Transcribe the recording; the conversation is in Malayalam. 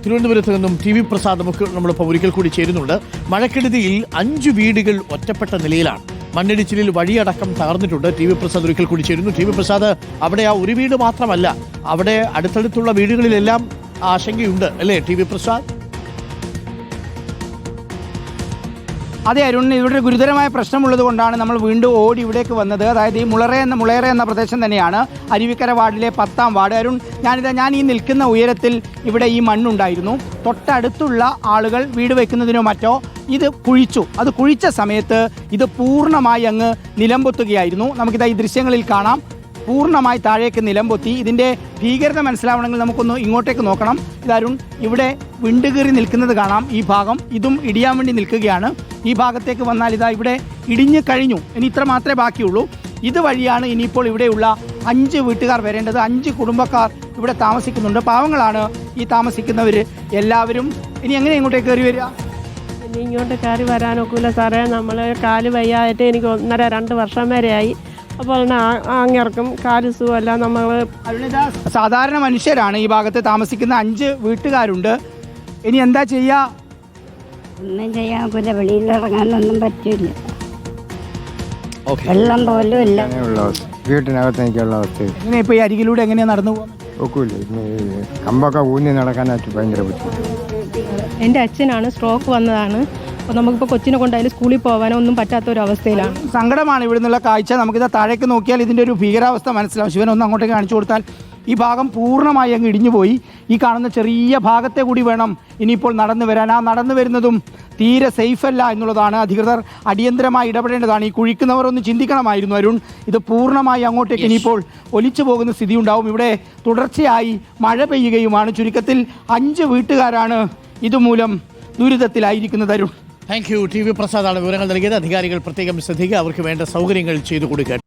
തിരുവനന്തപുരത്ത് നിന്നും ടി വി പ്രസാദ് നമുക്ക് നമ്മളിപ്പോൾ ഒരിക്കൽ കൂടി ചേരുന്നുണ്ട്. മഴക്കെടുതിയിൽ അഞ്ച് വീടുകൾ ഒറ്റപ്പെട്ട നിലയിലാണ്. മണ്ണിടിച്ചിലിൽ വഴിയടക്കം തകർന്നിട്ടുണ്ട്. ടി വി പ്രസാദ് ഒരിക്കൽ കൂടി ചേരുന്നു. ടി വി പ്രസാദ് അവിടെ ആ ഒരു വീട് മാത്രമല്ല അവിടെ അടുത്തടുത്തുള്ള വീടുകളിലെല്ലാം ആശങ്കയുണ്ട് അല്ലേ ടി വി പ്രസാദ്? അതെ അരുൺ ഇവിടെ ഗുരുതരമായ പ്രശ്നമുള്ളത് കൊണ്ടാണ് നമ്മൾ വീണ്ടും ഓടി ഇവിടേക്ക് വന്നത്. അതായത് ഈ മുളറ എന്ന മുളയറ എന്ന പ്രദേശം തന്നെയാണ്. അരുവിക്കര വാർഡിലെ പത്താം വാർഡ്. അരുൺ ഞാനിതാ ഞാൻ ഈ നിൽക്കുന്ന ഉയരത്തിൽ ഇവിടെ ഈ മണ്ണുണ്ടായിരുന്നു. തൊട്ടടുത്തുള്ള ആളുകൾ വീട് വയ്ക്കുന്നതിനോ മറ്റോ ഇത് കുഴിച്ചു. അത് കുഴിച്ച സമയത്ത് ഇത് പൂർണമായി അങ്ങ് നിലംപൊത്തുകയായിരുന്നു. നമുക്കിതാ ഈ ദൃശ്യങ്ങളിൽ കാണാം. പൂർണമായി താഴേക്ക് നിലംപൊത്തി ഇതിന്റെ ഭീകരത മനസ്സിലാവണമെങ്കിൽ നമുക്കൊന്ന് ഇങ്ങോട്ടേക്ക് നോക്കണം. ഇതാരുൺ ഇവിടെ വിണ്ടുകീറി നിൽക്കുന്നത് കാണാം. ഈ ഭാഗം ഇതും ഇടിയാൻ വേണ്ടി നിൽക്കുകയാണ്. ഈ ഭാഗത്തേക്ക് വന്നാൽ ഇതാ ഇവിടെ ഇടിഞ്ഞു കഴിഞ്ഞു. ഇനി ഇത്ര മാത്രമേ ബാക്കിയുള്ളൂ. ഇത് വഴിയാണ് ഇനിയിപ്പോൾ ഇവിടെയുള്ള അഞ്ച് വീട്ടുകാർ വരേണ്ടത്. അഞ്ച് കുടുംബക്കാർ ഇവിടെ താമസിക്കുന്നുണ്ട്. പാവങ്ങളാണ് ഈ താമസിക്കുന്നവർ എല്ലാവരും ഇനി എങ്ങനെ ഇങ്ങോട്ടേക്ക് കയറി വരിക? ഇനി ഇങ്ങോട്ട് കയറി വരാനൊക്കില്ല സാറേ. നമ്മൾ കാൽ വയ്യായിട്ട് എനിക്ക് ഒന്നര രണ്ട് വർഷം വരെയായി. അപ്പോൾ തന്നെ ആ- അങ്ങേർക്കും കാൽ സുഖമല്ല നമ്മൾ അരുണിത സാധാരണ മനുഷ്യരാണ് ഈ ഭാഗത്ത് താമസിക്കുന്ന അഞ്ച് വീട്ടുകാരുണ്ട്. ഇനി എന്താ ചെയ്യുക ഒന്നും ചെയ്യാൻ പറ്റില്ല വെളിയിലിറങ്ങാനൊന്നും പറ്റില്ല. ഓക്കെ. വെള്ളം പോലും ഇല്ല. വീട്ടിനകത്ത് എനിക്കുള്ള അവസ്ഥ എങ്ങനെ ഇപ്പോൾ ഈ അരികിലൂടെ എങ്ങനെയാ നടന്നു പോകുന്നത് ഒക്കില്ല. കമ്പൊക്കെ ഊന്നി നടക്കാനായിട്ട് ഭയങ്കര ബുദ്ധിമുട്ട്. എന്റെ അച്ഛനാണ് സ്ട്രോക്ക് വന്നതാണ്. അപ്പോൾ നമുക്കിപ്പോൾ കൊച്ചിനെ കൊണ്ടായാലും സ്കൂളിൽ പോകാനോ ഒന്നും പറ്റാത്ത ഒരു അവസ്ഥയിലാണ്. സങ്കടമാണ് ഇവിടെ നിന്നുള്ള കാഴ്ച. നമുക്കിത് താഴേക്ക് നോക്കിയാൽ ഇതിന്റെ ഒരു ഭീകരാവസ്ഥ മനസ്സിലാവും. ശിവൻ ഒന്ന് അങ്ങോട്ടേക്ക് കാണിച്ചു കൊടുത്താൽ ഈ ഭാഗം പൂർണമായി അങ്ങ് ഇടിഞ്ഞുപോയി ഈ കാണുന്ന ചെറിയ ഭാഗത്തെ കൂടി വേണം ഇനിയിപ്പോൾ നടന്നു വരാൻ. ആ നടന്നു വരുന്നതും തീരെ സേഫ് അല്ല എന്നുള്ളതാണ്. അധികൃതർ അടിയന്തരമായി ഇടപെടേണ്ടതാണ്. ഈ കുഴിക്കുന്നവർ ഒന്ന് ചിന്തിക്കണമായിരുന്നു അരുൺ. ഇത് പൂർണമായി അങ്ങോട്ടേക്ക് ഇനിയിപ്പോൾ ഒലിച്ചു പോകുന്ന സ്ഥിതി ഉണ്ടാവും. ഇവിടെ തുടർച്ചയായി മഴ പെയ്യുകയുമാണ്. ചുരുക്കത്തിൽ അഞ്ച് വീട്ടുകാരാണ് ഇതുമൂലം ദുരിതത്തിലായിരിക്കുന്നത് Arun. Thank you T V പ്രസാദാണ് വിവരങ്ങൾ നൽകിയത്. അധികാരികൾ പ്രത്യേകം ശ്രദ്ധിക്കുക. അവർക്ക് വേണ്ട സൗകര്യങ്ങൾ ചെയ്തു കൊടുക്കുക.